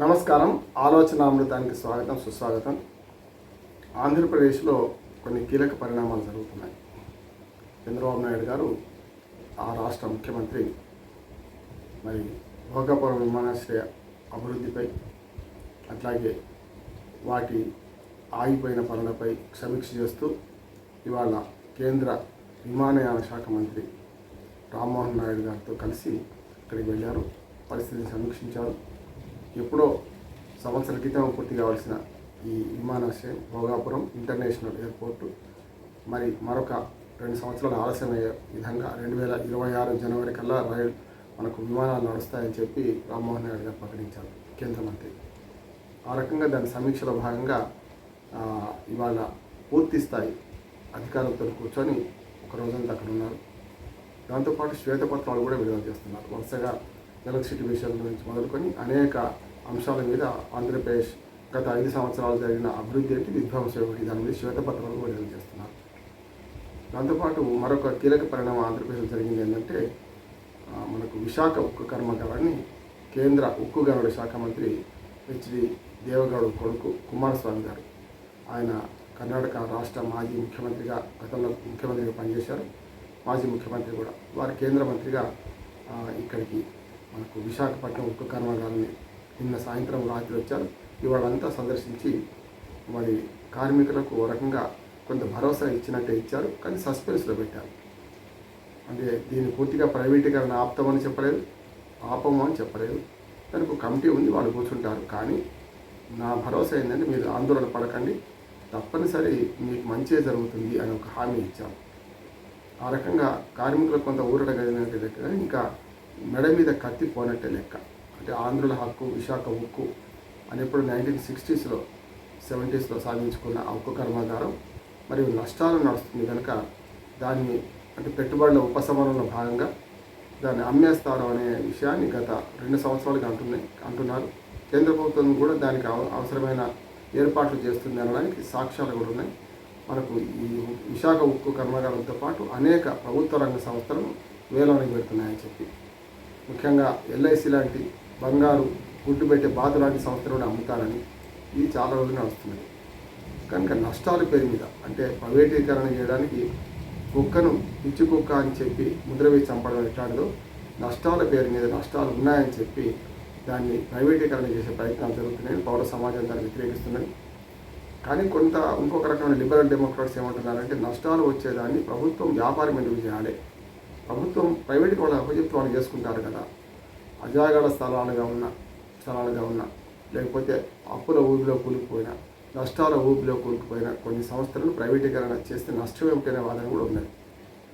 నమస్కారం. ఆలోచన అమృతానికి స్వాగతం సుస్వాగతం. ఆంధ్రప్రదేశ్లో కొన్ని కీలక పరిణామాలు జరుగుతున్నాయి. చంద్రబాబు నాయుడు గారు ఆ రాష్ట్ర ముఖ్యమంత్రి మరి భోగాపురం విమానాశ్రయ అభివృద్ధిపై అట్లాగే వాటి ఆగిపోయిన పనులపై సమీక్ష చేస్తూ ఇవాళ కేంద్ర విమానయాన శాఖ మంత్రి రామ్మోహన్ నాయుడు గారితో కలిసి అక్కడికి వెళ్ళారు. పరిస్థితిని సమీక్షించారు. ఎప్పుడో సంవత్సర క్రితం పూర్తి కావాల్సిన ఈ విమానాశ్రయం భోగాపురం ఇంటర్నేషనల్ ఎయిర్పోర్టు. మరి మరొక రెండు సంవత్సరాలు ఆలస్యమయ్యే విధంగా రెండు వేల ఇరవై ఆరు జనవరి కల్లా రైల్ మనకు విమానాలు నడుస్తాయని చెప్పి రామ్మోహన్ రెడ్డి గారు ప్రకటించారు. కేంద్ర మంత్రి. ఆ రకంగా దాని సమీక్షలో భాగంగా ఇవాళ పూర్తి స్థాయి అధికారులతో కూర్చొని ఒక రోజంతా అక్కడ ఉన్నారు. దాంతోపాటు శ్వేతపత్రాలు కూడా విడుదల చేస్తున్నారు. వరుసగా ఎలక్ట్రిసిటీ విషయాల గురించి మొదలుకొని అనేక అంశాల మీద ఆంధ్రప్రదేశ్ గత ఐదు సంవత్సరాలు జరిగిన అభివృద్ధి ఏంటి విధ్వంసం దాని మీద శ్వేతపత్రాలు విడుదల చేస్తున్నారు. దాంతోపాటు మరొక కీలక పరిణామం ఆంధ్రప్రదేశ్లో జరిగింది ఏంటంటే మనకు విశాఖ ఉక్కు కర్మాగారాన్ని కేంద్ర ఉక్కు గనుల శాఖ మంత్రి హెచ్డి దేవగౌడ కొడుకు కుమారస్వామి గారు ఆయన కర్ణాటక రాష్ట్ర మాజీ ముఖ్యమంత్రిగా గతంలో ముఖ్యమంత్రిగా పనిచేశారు. మాజీ ముఖ్యమంత్రి కూడా వారు కేంద్ర మంత్రిగా ఇక్కడికి మనకు విశాఖపట్నం ఉక్కు కర్మాగారాన్ని నిన్న సాయంత్రం రాత్రి వచ్చారు. ఇవాళంతా సందర్శించి మరి కార్మికులకు రకంగా కొంత భరోసా ఇచ్చినట్టే ఇచ్చారు. కానీ సస్పెన్స్లో పెట్టారు. అంటే దీన్ని పూర్తిగా ప్రైవేటీకరణ ఆపుతామని చెప్పలేదు. ఆపము అని చెప్పలేదు. దానికి ఒక కమిటీ ఉంది వాళ్ళు కూర్చుంటారు. కానీ నా భరోసా ఏంటంటే మీరు ఆందోళన పడకండి. తప్పనిసరి మీకు మంచే జరుగుతుంది అని ఒక హామీ ఇచ్చాము ఆ రకంగా కార్మికులకు కొంత ఊరట కలిగినట్టే లెక్క ఇంకా మెడ మీద కత్తి పోనట్టే లెక్క. అంటే ఆంధ్రుల హక్కు విశాఖ ఉక్కు అనేప్పుడు నైన్టీన్ సిక్స్టీస్లో సెవెంటీస్లో సాధించుకున్న ఆ ఉక్కు కర్మాగారం మరియు నష్టాలు నడుస్తుంది కనుక దాన్ని అంటే పెట్టుబడుల ఉపశమనంలో భాగంగా దాన్ని అమ్మేస్తారు అనే విషయాన్ని గత రెండు సంవత్సరాలుగా అంటున్నాయి అంటున్నారు. కేంద్ర ప్రభుత్వం కూడా దానికి అవసరమైన ఏర్పాట్లు చేస్తుంది అనడానికి సాక్ష్యాలు కూడా ఉన్నాయి. మనకు ఈ విశాఖ ఉక్కు కర్మాగారంతో పాటు అనేక ప్రభుత్వ రంగ సంస్థలను వేలానికి పెడుతున్నాయని చెప్పి. ముఖ్యంగా ఎల్ఐసి లాంటి బంగారు గుడ్డు పెట్టే బాతు లాంటి సంస్థలను అమ్ముతారని ఇది చాలా రోజులు నడుస్తున్నది. కనుక నష్టాలు పేరు మీద అంటే ప్రైవేటీకరణ చేయడానికి కుక్కను పిచ్చి కుక్క అని చెప్పి ముద్ర వేసి చంపడం ఎట్లాడదో నష్టాల పేరు మీద నష్టాలు ఉన్నాయని చెప్పి దాన్ని ప్రైవేటీకరణ చేసే ప్రయత్నాలు జరుగుతున్నాయని పౌర సమాజం దాన్ని వ్యతిరేకిస్తున్నది. కానీ కొంత ఇంకొక రకమైన లిబరల్ డెమోక్రాట్స్ ఏమంటున్నారంటే నష్టాలు వచ్చేదాన్ని ప్రభుత్వం వ్యాపారం ఎందుకు చేయాలి? ప్రభుత్వం ప్రైవేట్ వాళ్ళ అప్పచెప్తే వాళ్ళు చేసుకుంటారు కదా. అజాగడ స్థలాలుగా ఉన్న స్థలాలుగా ఉన్న లేకపోతే అప్పుల ఊపిలో కూలిపోయిన నష్టాల ఊపిలో కూలిపోయిన కొన్ని సంస్థలను ప్రైవేటీకరణ చేస్తే నష్టం ఏమిటనే వాదన కూడా ఉన్నది.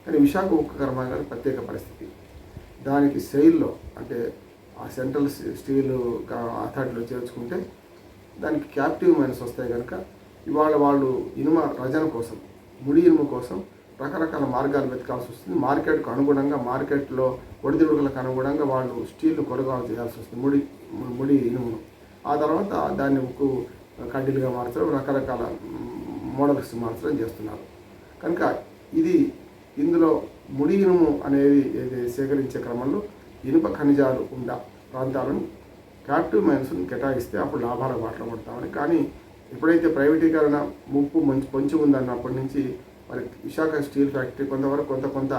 కానీ విశాఖ ఉక్కు కర్మాగారం ప్రత్యేక పరిస్థితి. దానికి సెయిల్లో అంటే ఆ సెంట్రల్ స్టీల్ అథారిటీలో చేర్చుకుంటే దానికి క్యాప్టివ్ మైనస్ వస్తాయి కనుక ఇవాళ వాళ్ళు ఇనుమ రజన కోసం ముడి ఇనుము కోసం రకరకాల మార్గాలు వెతకాల్సి వస్తుంది. మార్కెట్కు అనుగుణంగా మార్కెట్లో ఒడిదుడుకులకు అనుగుణంగా వాళ్ళు స్టీల్ను కొనుగోలు చేయాల్సి వస్తుంది. ముడి ముడి ఇనుమును. ఆ తర్వాత దాన్ని ఉక్కు కడ్డీలుగా మార్చడం రకరకాల మోడల్స్ మార్చడం చేస్తున్నారు. కనుక ఇది ఇందులో ముడి ఇనుము అనేది సేకరించే క్రమంలో ఇనుప ఖనిజాలు ఉన్న ప్రాంతాలను క్యాప్టివ్ మైన్స్ని కేటాయిస్తే అప్పుడు లాభాల బాటలో పడతామని. కానీ ఎప్పుడైతే ప్రైవేటీకరణ ముప్పు మంచి పొంచి ఉందన్నప్పటి నుంచి మరి విశాఖ స్టీల్ ఫ్యాక్టరీ కొంతవరకు కొంత కొంత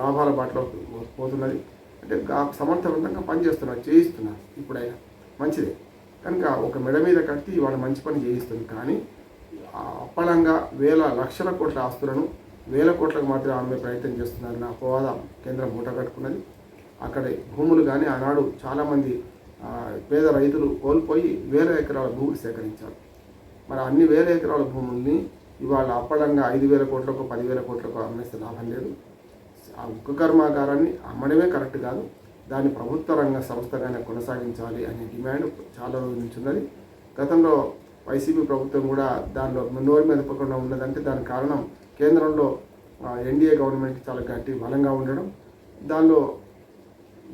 లాభాల బాటలో పోతున్నది. అంటే సమర్థవంతంగా పనిచేస్తున్నారు చేయిస్తున్నారు ఇప్పుడైనా. మంచిదే. కనుక ఒక మెడ మీద కట్టి వాళ్ళ మంచి పని చేయిస్తుంది కానీ అప్పలంగా వేల లక్షల కోట్ల ఆస్తులను వేల కోట్లకు మాత్రమే ఆమె ప్రయత్నం చేస్తున్నారన్న అపవాద కేంద్రం మూట కట్టుకున్నది. అక్కడ భూములు కానీ ఆనాడు చాలామంది పేద రైతులు కోల్పోయి వేల ఎకరాల భూములు సేకరించారు. మరి అన్ని వేల ఎకరాల భూముల్ని ఇవాళ అప్పడంగా ఐదు వేల కోట్లకు పదివేల కోట్లకు అమ్మేస్తే లాభం లేదు. ఆ ఉక్క కర్మాగారాన్ని అమ్మడమే కరెక్ట్ కాదు. దాన్ని ప్రభుత్వ రంగ సంస్థగానే కొనసాగించాలి అనే డిమాండ్ చాలా రోజుల నుంచి ఉన్నది. గతంలో వైసీపీ ప్రభుత్వం కూడా దానిలో నోరు మెదపకుండా ఉన్నదంటే దానికి కారణం కేంద్రంలో ఎన్డీఏ గవర్నమెంట్ చాలా గట్టి బలంగా ఉండడం. దానిలో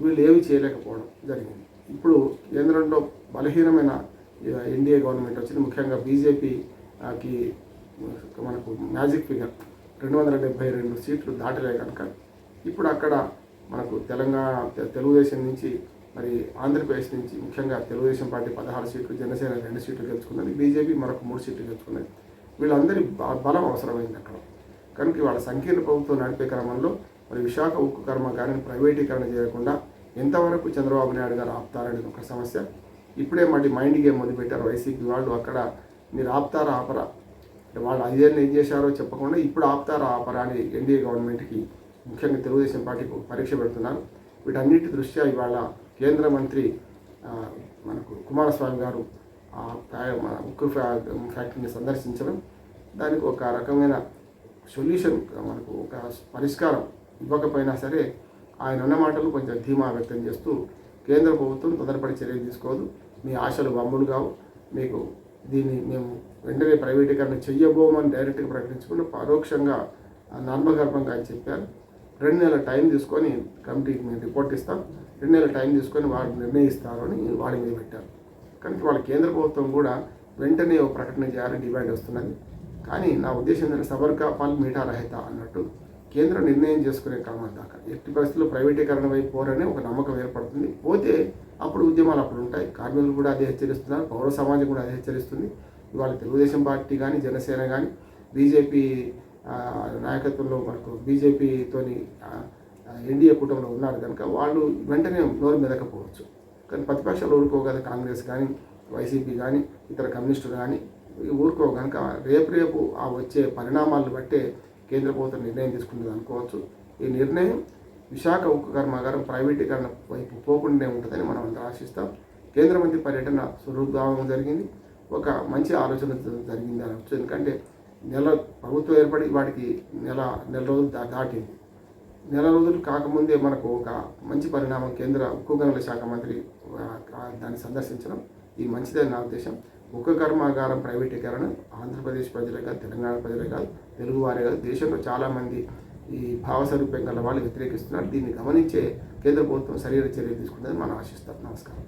వీళ్ళు ఏమి చేయలేకపోవడం జరిగింది. ఇప్పుడు కేంద్రంలో బలహీనమైన ఎన్డీఏ గవర్నమెంట్ వచ్చింది. ముఖ్యంగా బీజేపీకి మనకు మ్యాజిక్ ఫిగర్. రెండు వందల డెబ్బై రెండు సీట్లు దాటలే కనుక ఇప్పుడు అక్కడ మనకు తెలంగాణ తెలుగుదేశం నుంచి మరి ఆంధ్రప్రదేశ్ నుంచి ముఖ్యంగా తెలుగుదేశం పార్టీ పదహారు సీట్లు జనసేన రెండు సీట్లు గెలుచుకున్నది బీజేపీ మరొక మూడు సీట్లు గెలుచుకున్నది. వీళ్ళందరి బలం అవసరమైంది అక్కడ. కనుక వాళ్ళ సంకీర్ణ ప్రభుత్వం నడిపే క్రమంలో మరి విశాఖ ఉక్కు కర్మాగారాన్ని ప్రైవేటీకరణ చేయకుండా ఎంతవరకు చంద్రబాబు నాయుడు గారు ఆపుతారనేది ఒక సమస్య. ఇప్పుడే మళ్ళీ మైండ్ గేమ్ మొదలుపెట్టారు వైసీపీ వాళ్ళు. అక్కడ మీరు ఆపుతారా ఆపరా? వాళ్ళు ఐదేళ్ళు ఏం చేశారో చెప్పకుండా ఇప్పుడు ఆపుతారా ఆపరా అని ఎన్డీఏ గవర్నమెంట్కి. ముఖ్యంగా తెలుగుదేశం పార్టీకి పరీక్ష పెడుతున్నారు. వీటన్నిటి దృష్ట్యా ఇవాళ కేంద్ర మంత్రి మనకు కుమారస్వామి గారు ఆ ఫ్యా- మన ఉక్కు ఫ్యా- ఫ్యాక్టరీని సందర్శించడం. దానికి ఒక రకమైన సొల్యూషన్ మనకు ఒక పరిష్కారం ఇవ్వకపోయినా సరే ఆయన ఉన్న మాటలు కొంచెం ధీమా వ్యక్తం చేస్తూ కేంద్ర ప్రభుత్వం తొందరపడి చర్యలు తీసుకోదు. మీ ఆశలు బొమ్మలు కావు. మీకు దీన్ని మేము వెంటనే ప్రైవేటీకరణ చెయ్యబోమని డైరెక్ట్గా ప్రకటించకుండా పరోక్షంగా నర్మగర్భంగా ఆయన చెప్పారు. రెండు నెలల టైం తీసుకొని కమిటీకి మేము రిపోర్ట్ ఇస్తాం. రెండు నెలల టైం తీసుకొని వాళ్ళు నిర్ణయిస్తారు అని వాడి మీద పెట్టారు. కానీ వాళ్ళ కేంద్ర ప్రభుత్వం కూడా వెంటనే ఒక ప్రకటన చేయాలని డిమాండ్ వస్తున్నది. కానీ నా ఉద్దేశం ఏంటంటే సబర్కా పాల్ మీఠా రహిత అన్నట్టు కేంద్రం నిర్ణయం చేసుకునే క్రమం దాకా. ఎట్టి పరిస్థితుల్లో ప్రైవేటీకరణ వైపు పోరనే ఒక నమ్మకం ఏర్పడుతుంది. పోతే అప్పుడు ఉద్యమాలు అప్పుడు ఉంటాయి. కార్మికులు కూడా అదే హెచ్చరిస్తున్నారు. పౌర సమాజం కూడా అదే హెచ్చరిస్తుంది. ఇవాళ తెలుగుదేశం పార్టీ కానీ జనసేన కానీ బీజేపీ నాయకత్వంలో మనకు బీజేపీతోని ఎన్డీఏ కూటమిలో ఉన్నారు కనుక వాళ్ళు వెంటనే నోరు మెదకపోవచ్చు. కానీ ప్రతిపక్షాలు ఊరుకో కదా కాంగ్రెస్ కానీ వైసీపీ కానీ ఇతర కమ్యూనిస్టులు కానీ ఊరుకో కనుక రేపు రేపు ఆ వచ్చే పరిణామాలను బట్టే కేంద్ర ప్రభుత్వం నిర్ణయం తీసుకున్నది అనుకోవచ్చు. ఈ నిర్ణయం విశాఖ ఉక్కు కర్మాగారం ప్రైవేటీకరణ వైపు పోకుండానే ఉంటుందని మనం అంతా ఆశిస్తాం. కేంద్ర మంత్రి పర్యటన సురుద్భావం జరిగింది. ఒక మంచి ఆలోచన జరిగింది అనవచ్చు ఎందుకంటే నెల ప్రభుత్వం ఏర్పడి వాటికి నెల నెల రోజులు దా- దాటింది. నెల రోజులు కాకముందే మనకు ఒక మంచి పరిణామం కేంద్ర ఉక్కు గనుల శాఖ మంత్రి దాన్ని సందర్శించడం ఈ మంచిదని నా ఉద్దేశం. ఉక్కు కర్మాగారం ప్రైవేటీకరణ ఆంధ్రప్రదేశ్ ప్రజలే కాదు తెలంగాణ ప్రజలే కాదు తెలుగు వారే కాదు దేశంలో చాలామంది ఈ భావస్వరూప్యం గల వాళ్ళు వ్యతిరేకిస్తున్నారు. దీన్ని గమనించే కేంద్ర ప్రభుత్వం సరైన చర్యలు తీసుకుంటుందని మనం ఆశిస్తాం. నమస్కారం.